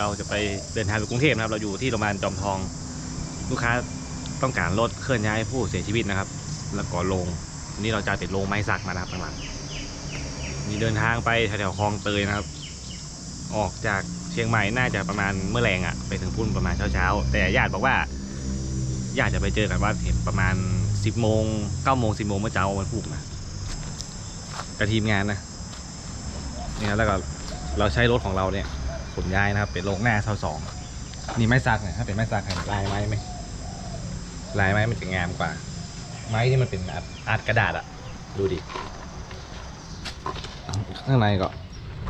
เราจะไปเดินทางไปกรุงเทพนะครับ เราอยู่ที่โรงพยาบาลจอมทอง ลูกค้าต้องการรถเคลื่อนย้ายผู้เสียชีวิตนะครับ แล้วก็โรงนนี้เราจะติดโรงไม้สักมานะครับข้างหลังนี่เดินทางไปแถวๆคลองเตยนะครับ ออกจากเชียงใหม่น่าจะประมาณเมื่อแรงอะ่ะ ไปถึงพุ่นประมาณเช้าๆ แต่ญาติบอกว่าญาติจะไปเจอกันว่าเห็นประมาณ10โมง9โมง10โมงเมื่อเช้าวันพุธนะกับทีมงานนะเนี่ยแล้วก็เราใช้รถของเราเนี่ย นย้ายนะครับเป็นโรงหน้าเท่าสองนี่ไม้สักเนี่ยถ้าเป็นไม้สักเห็นลายไม้ไหมลายไม้มันจะงามกว่า ไม้ที่มันเป็นอาร์ตอาร์ตกระดาษอะดูดิข้างในก็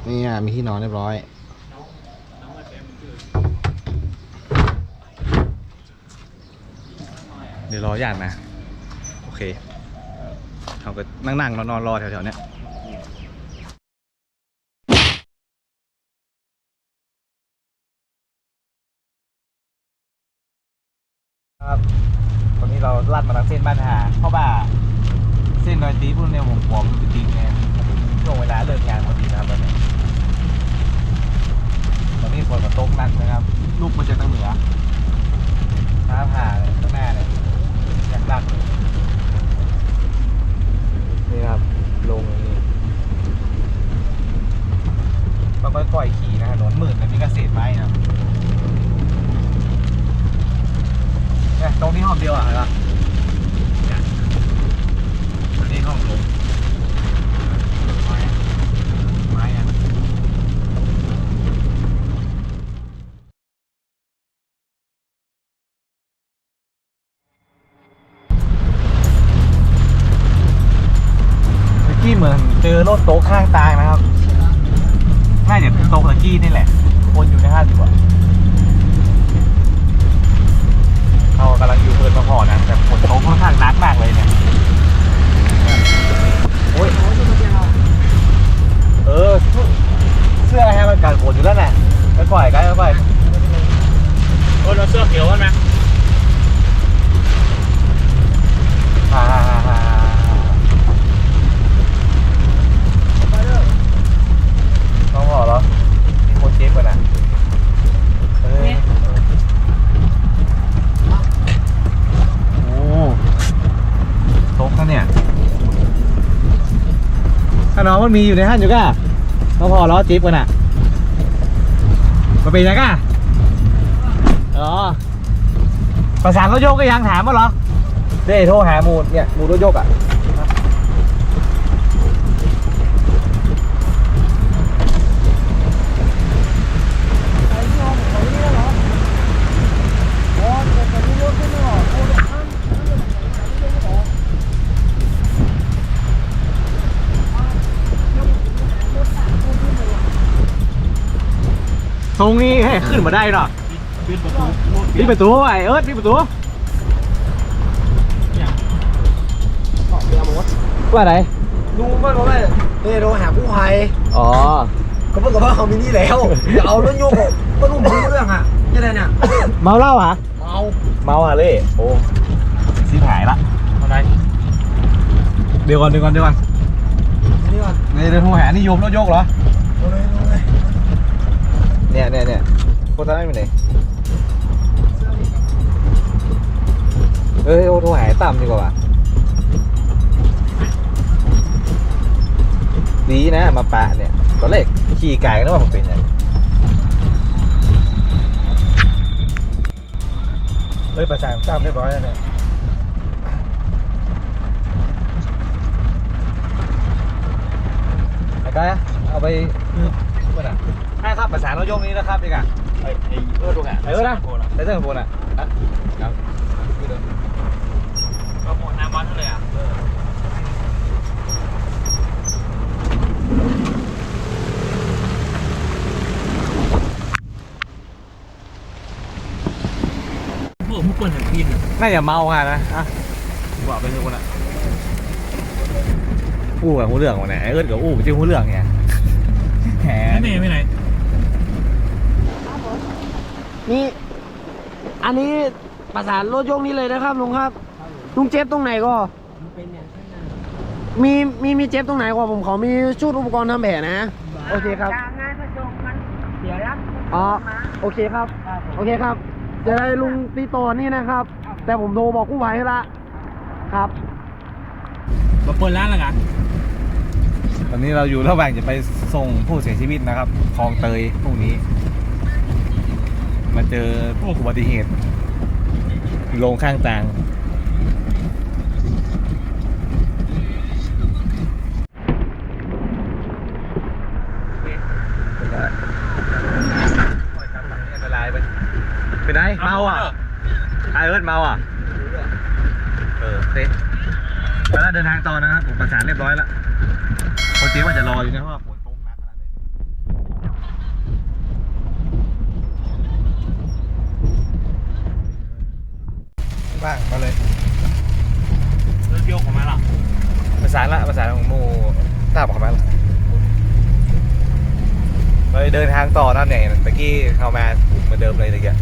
นี่มีที่นอนเรียบร้อยเดี๋ยวรอญาตินะ โอเคเขาก็นั่งๆนอนๆรอแถวๆเนี้ย ส้นบ้านหาเพราะว่าเส้นรอยตีพุ่นในวงกลมจริงๆเนี่ยช่วงเวลาเลิกงานพอดีนะครับตอนนี้ตอนนี้ฝนมาตกหนักนะครับ ลูกมาจากทางเหนือฟ้าผ่าเลยข้างหน้าเลย เหมือนเจอรถโต๊ะข้างทางนะครับ น่าจะเป็นโต๊ะตะกี้นี่แหละ คนอยู่ในห้างดีกว่าเขากำลังอยู่เพลินมาพอนะแต่ฝนตกค่อนข้างหนักมากเลยเนี่ยโอ้ยเออเสื้อให้มันกันฝนอยู่แล้วแหละไปปล่อยกันไปปล่อยโอ้เราเสื้อเขียวกันไหม มันมีอยู่ในห้างอยู่ก้าก็พอล้อจิ๊บกันอะมาเป็นยังก้าอ๋อประสานรถโยกก็ยังถามว่าเหรอเด้โทรหามูลเนี่ยมูลรถโยกอะ ตรงนี้ให้ขึ้นมาได้เนาะปิดประตูปิดประตูไอ้เอิร์ดปิดประตูว่าไหนลุงมันบอกว่าเฮ้ยโทรหาผู้ภัยอ๋อก็เพิ่งกับว่าเขามีนี่แล้วจะเอารถโยกก็ลุงรู้เรื่องอะยังไงเนี่ยเมาเหล้าเหรอเมาเมาอะเล่โอ้สิหายละอะไรเดี๋ยวก่อนเดี๋ยวก่อนเดี๋ยวก่อนนี่ก่อนนี่เดี๋ยวโทรหานิยมรถยกเหรอ เนี่ยเนี่ยเนี่ยโคตรได้ไปไหนเอ้ยโอ้โทรหาไอ้ต่ำดีกว่า ดีนะ มาปะเนี่ยตอนแรกขี่ไก่นึกว่ามันเป็นไงเฮ้ย ประสานตั้มเรียบร้อยแล้วเนี่ยไอ้ก้อยอะเอาไปคือมันอ่ ให้ครับประสานรถยกนี้นะครับดีกว่าไอ้ไอ้เออตรงไหนไอ้เออนะไอ้เจ้าของบนอะอะครับคือเดิมก็หมดน้ำบอลเท่าไหร่อะพวกมุกเปิลถึงพินน่าจะเมาค่ะนะอะบอกไปทุกคนอะอู้กับหูเรื่องวันไหนไอ้เอิร์ดกับอู้จริงหูเรื่องเนี่ยแหมไม่ไหนไม่ไหน นี่ อันนี้ประสานรถยกนี้เลยนะครับลุงครับ ลุงเจ็บตรงไหนก็มีมีมีเจ็บตรงไหนก็ผมขอมีชุดอุปกรณ์ทำแผลนะ โอเคครับงานผสมมันเสียรับอ๋อโอเคครับ โอเคครับ จะได้ลุงตีต่อนี่นะครับ แต่ผมโทรบอกกู้ภัยให้ละครับมาเปิดร้านแล้วกันตอนนี้เราอยู่ระหว่างจะไปส่งผู้เสียชีวิตนะครับคลองเตยพวกนี้ มาเจออุบัติเหตุลงข้างทางเป็นไรไปเป็นเมาอะไอเอิร์ดเมาอะ เออเซ็แล้วเดินทางต่อนะครับผมประสานเรียบร้อยแล้วคนเจ๊ว่าจะรออยู่นะเพราะว่าฝนตกหนักขนาดเลย บ้างมาเลยเลิกโยกของมาละประสานละประสานของหมูตาบอกเขามาละเราจะเดินทางต่อนั่นเนี่ยตะกี้เข้ามาเหมือนเดิมเลยตะกี้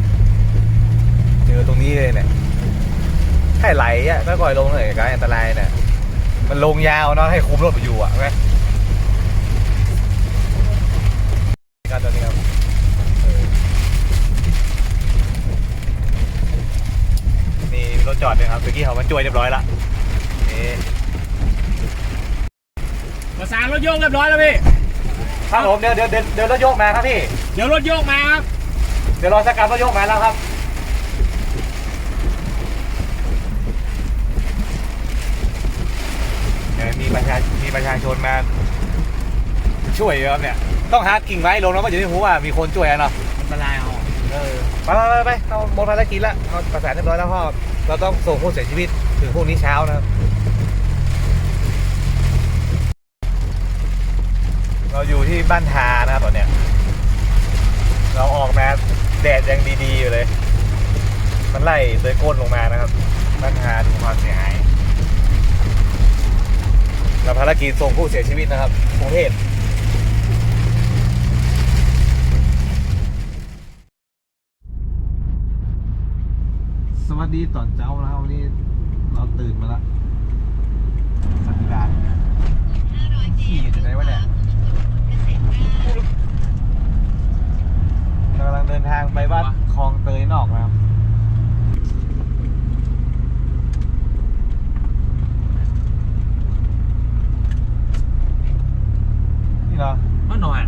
เจอตรงนี้เลยเนี่ยให้ไหลอะก็ก่อยลงเลยก็อันตรายเนี่ยมันลงยาวเนาะให้คุมรถไปอยู่อะใช่ไหมกันตอนนี้ครับเออมี รถจอดด้วยครับตะกี้เขามาช่วยเรียบร้อยละนี่ประสานรถโยกเรียบร้อยแล้วพี่ ครับผมเดี๋ยวเดี๋ยวเดี๋ยวเดี๋ยวรถโยกมาครับพี่ เดี๋ยวรถโยกมาครับ เดี๋ยวรอสกัดรถโยกมาแล้วครับ เดี๋ยวมีประชามีประชาชนมา ช่วยครับเนี่ย ต้องหากิ่งไม้ลงแล้วก็จะได้รู้ว่ามีคนช่วยอะเนาะอันตรายเอา เออไปไปไปไปเราหมดภารกิจแล้วเราประสานเรียบร้อยแล้วพ่อ เราต้องส่งผู้เสียชีวิตถึงพรุ่งนี้เช้านะครับ เราอยู่ที่บ้านทานะครับตอนเนี้ย เราออกมาแดดยังดีๆอยู่เลย มันไล่เตยก้นลงมานะครับ บ้านทาดูความเสียหายเราภารกิจส่งผู้เสียชีวิตนะครับกรุงเทพ ส วัสดีตอนเช้านะครับวันนี้เราตื่นมาแล้วสันดานขี่อยู่ไหนวะเนี่ยเรากำลังเดินทางไปวัดคลองเตยนอกนะครับ นี่เหรอ มาหน่อย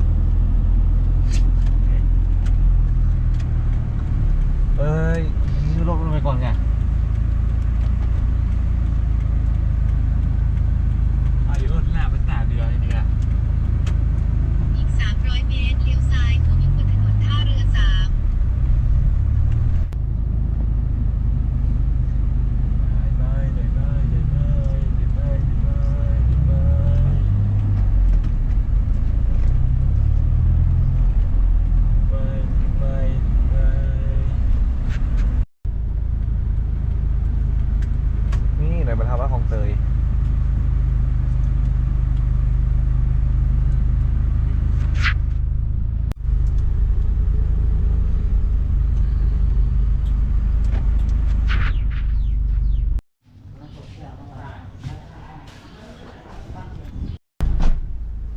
เอ้ยนี่รถลงไปก่อนไง อายุรถหน้าเป็นตาเดือนนี่ละ อีก 300 เมตร เลี้ยวซ้ายเข้ามาบนถนนท่าเรือ 3 นี่หน่อยมาทำว่าคลองเตย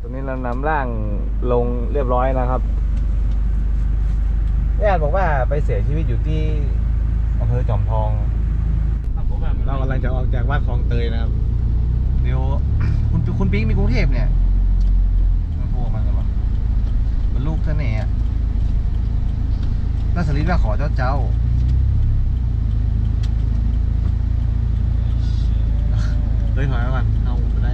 ตรง นี้เรานำร่างลงเรียบร้อยนะครับญาติบอกว่าไปเสียชีวิตอยู่ที่อำเภอจอมทอง เรากำลังจะออกจากวัดคลองเตยนะครับ เดี๋ยวคุณคุณปิ๊งมีกรุงเทพเนี่ยมันโทรมากันวะมันลูกเสน่ห์อะน่าสลิดว่าขอเจ้าเจ้าเฮ้ยถอยมาก่อนเอาไปได้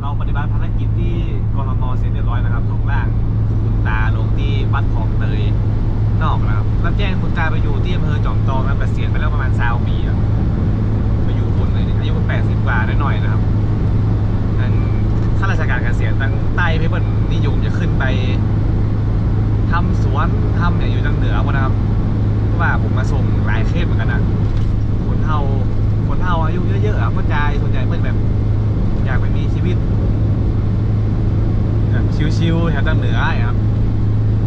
เราปฏิบัติภารกิจที่กรมเสร็จเรียบร้อยนะครับส่งร่างคุณตาลงที่วัดคลองเตยนอกนะครับรับแจ้งคุณตาไปอยู่ที่อำเภอจอมทองนะเกษียณไปแล้วประมาณสาวปีอะไปอยู่บนเลยอายุแปดสิบกว่าได้หน่อยนะครับทางข้าราชการเกษียณทางใต้เพเปิลนิยมจะขึ้นไปทำสวนทำเนี่ยอยู่ทางเหนือหมดนะครับเพราะว่าผมมาส่งหลายเคสเหมือนกันนะคนเฒ่าคนเฒ่าอายุเยอะๆอะก็ใจส่วนใหญ่เพื่อนแบบ อยากไปมีชีวิตแบบชิวๆแถวทางเหนืออะครับ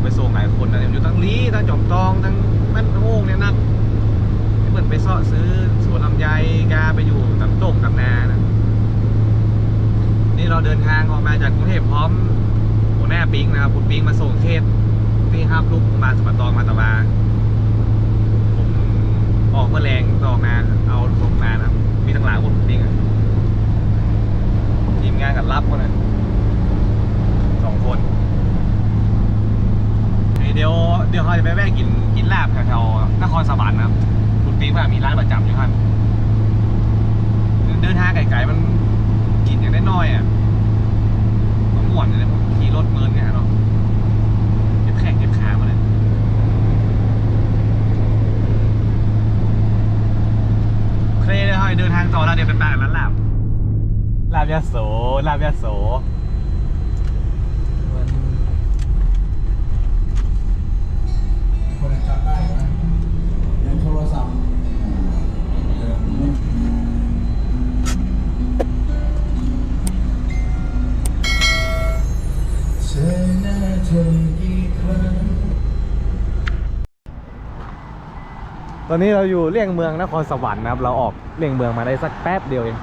ไปส่งหลายคนนะอยู่ทั้งลีทั้งจอมทองทั้งแม่นโอ่งเนี่ยนักเหมือนไปเสาะซื้อสวนลำไยกาไปอยู่ตำตกตำนานะนี่เราเดินทางออกมาจากกรุงเทพพร้อมหัวหน้าปิ๊งนะครับคุณปิ๊งมาส่งเคสนี่ครับลูกมาสปัตองมาต่ว่าผมออกเมื่อแรงก็อมาเอาลงมานะครับมีทั้งหลายคนจริงอะ งานกับรับคนน่ะสองคนเดี๋ยวเดี๋ยวเขาจะไปแวะกินกินลาบแถวๆนครสวรรค์นะครับคุณปิ๊กว่ามีร้านประจำอยู่ท่านเดินทางไกลๆมันกินอย่างน้อยๆอะมันม่วนเลยนะผมขี่รถเมินเนี่ ตอนนี้เราอยู่เลี่ยงเมืองนครสวรรค์นะครับ เราออกเลี่ยงเมืองมาได้สักแป๊บเดียวเอง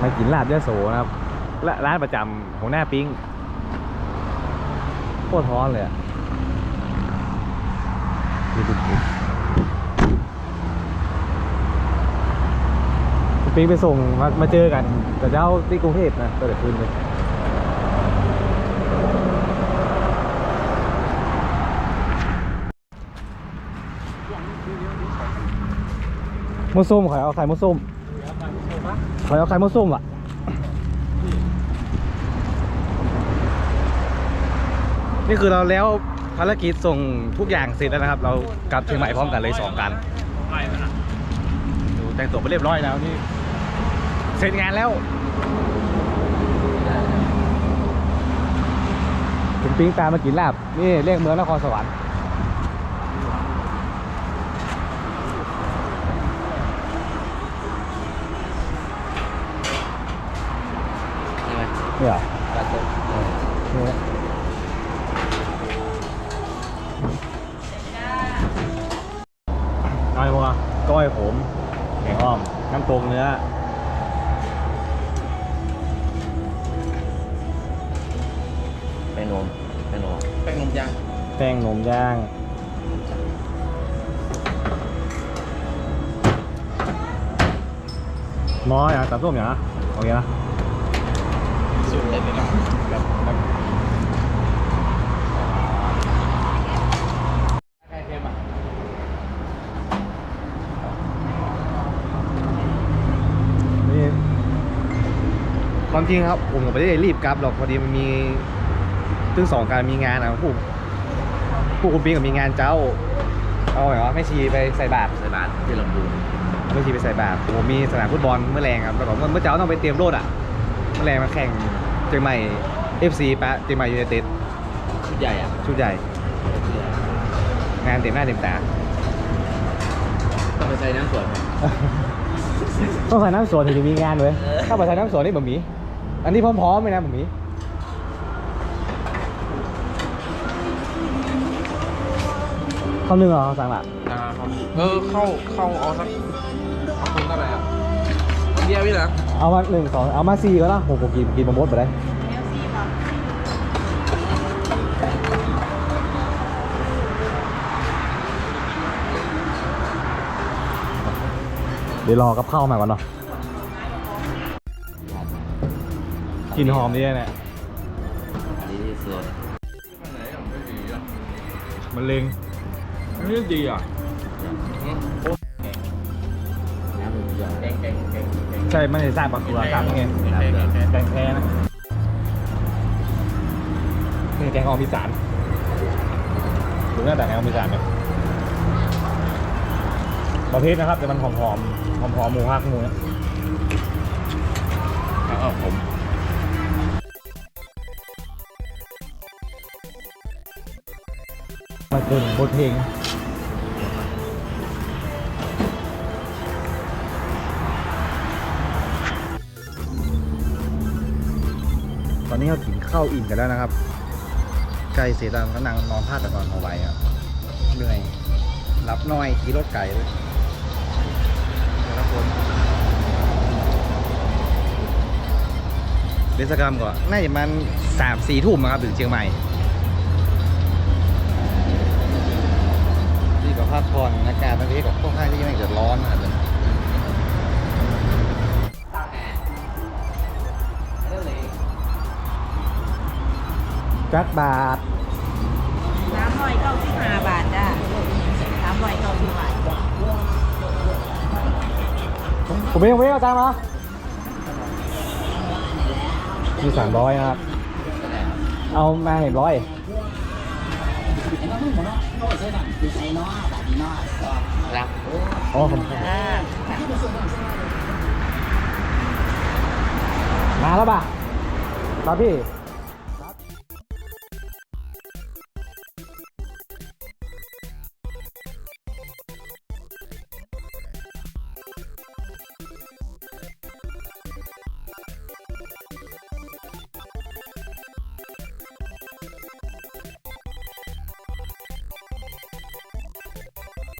มากินลาบยาโสนะครับและร้านประจำของหน้าปิ้งโคตรท้อนเลยอะดูดูดูปิ้งไปส่งมามาเจอกันกับเจ้าที่กรุงเทพนะตัวเด็กคืนเลย มดส้มขอเอาไข่มดส้มขอเอาไข่มดส้มอะนี่คือเราแล้วภารกิจส่งทุกอย่างเสร็จแล้วนะครับ เรากลับเชียงใหม่พร้อมกันเลยสองกันไปนะดูแต่งตัวไปเรียบร้อยแล้วนี่เสร็จงานแล้วถึงปิ้งตามมากินลาบนี่เรียกเมืองนครสวรรค์ เนี่ยเหรอเนี่ยก้อยพวกก้อยผมแกงอ้อมน้ำตก ส้มอย่างเลยไหมครับแบบแบบไข่เค็มอะนี่ความจริงครับ ผมก็ไม่ได้รีบกลับหรอกพอดีมันมีซึ่งสองการมีงานนะผู้ผู้คุณปิงกับมีงานเจ้า เอาเหรอไม่ชีไปใส่บาตรใส่บาตรที่ลำพูนไม่ชีไปใส่บาตรผมมีสนามฟุตบอลเมื่อแรงครับแล้วก็เมื่อเช้าต้องไปเตรียมโลดอะเมื่อแรงมาแข่ง เชียงใหม่ FC ปะเชียงใหม่ยูไนเต็ดชุดใหญ่อะชุดใหญ่ งานเต็มหน้าเต็มตา ต้องไปใส่น้ำสวนต้องใส่น้ำสวนถึงจะมีงานเว้ยเออถ้าไปใส่น้ำสวนนี่บะหมี่อันนี้พร้อมๆไหมนะบะหมี่ข้าวนึ่งเหรอสั่งละเออเข้าเข้าเอาสักเอาคนเท่าไหร่อะเบียร์พี่เหรอ เอามาหนึ่งสองเอามาสี่ก็แล้วผมผมกินกินมาหมดไปได้เดี๋ยวรอกับข้าวมาก่อนเนาะกลินหอมดีเนี่ย อันนี้ส่วนมันเล็งนี่ดีอะน้ำ ช่ไม่ได้สร้างปลาเกลือสร้างไงแกงแพ้นะนี่แกงออมอีสานดูหน้าแต่แกงออมอีสานเนี่ยประเภทนะครับ แต่มันหอมหอมหอมหอมๆหมูฮักหมูเนี่ยแล้วก็ผมมาเกินบทเพลง ตอนนี้เรากินข้าวอิ่มกันแล้วนะครับไก่เสร็จแล้วก็นั่งนอนพาดตะกอนเอาไว้ครับเหนื่อยรับน้อยขี่รถไก่เลยแต่ละคนเดสกรรมก่อนน่าจะมันสามสี่ทุ่มอะครับถึงเชียงใหม่ก็พักผ่อนอากาศบางทีก็ค่อนข้างที่จะไม่จะร้อนอาจจะ จักบาทสามร้อยเก้าสิบห้าบาทจ้ะสามร้อยเก้าสิบบาทผมไม่ยังไม่เอาตังค์มามีสามร้อยนะครับ เอามาเห็นร้อยอ๋อผมมาแล้วป่ะครับพี่